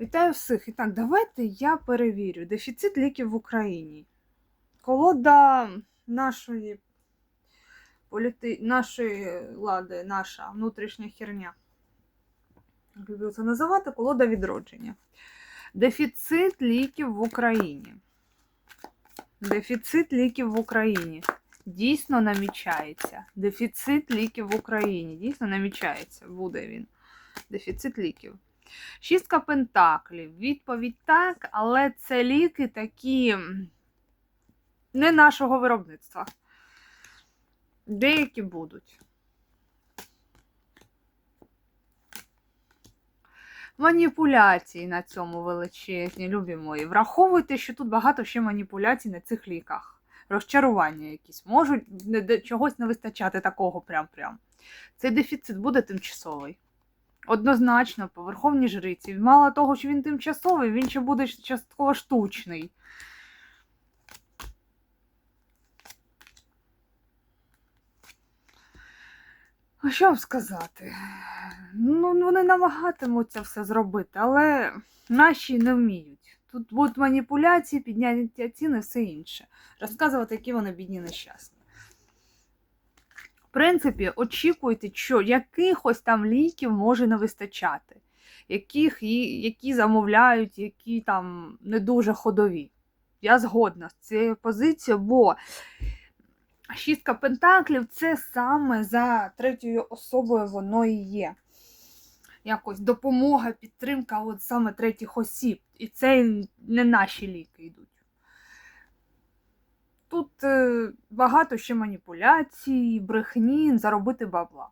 Вітаю всіх. І так, давайте я перевірю. Дефіцит ліків в Україні. Колода нашої політи... нашої влади, наша внутрішня херня. Люблю це називати колода відродження. Дефіцит ліків в Україні. Дефіцит ліків в Україні. Дійсно намічається. Дефіцит ліків в Україні. Дійсно намічається. Буде він. Дефіцит ліків. Шістка пентаклів. Відповідь так, але це ліки такі не нашого виробництва. Деякі будуть. Маніпуляції на цьому величезні, любі мої. Враховуйте, що тут багато ще маніпуляцій на цих ліках. Розчарування якісь. Можуть чогось не вистачати такого прям-прям. Цей дефіцит буде тимчасовий. Однозначно, по верховній жриці. Мало того, що він тимчасовий, він ще буде частково штучний. А що вам сказати? Ну, вони намагатимуться все зробити, але наші не вміють. Тут будуть маніпуляції, підняття цін і все інше. Розказувати, які вони бідні нещасні. В принципі, очікуйте, що якихось там ліків може не вистачати, яких, які замовляють, які там не дуже ходові. Я згодна з цією позицією, бо шістка пентаклів це саме за третьою особою воно і є. Якось допомога, підтримка от саме третіх осіб. І це не наші ліки йдуть. Е, багато ще маніпуляцій, брехні, заробити бабла.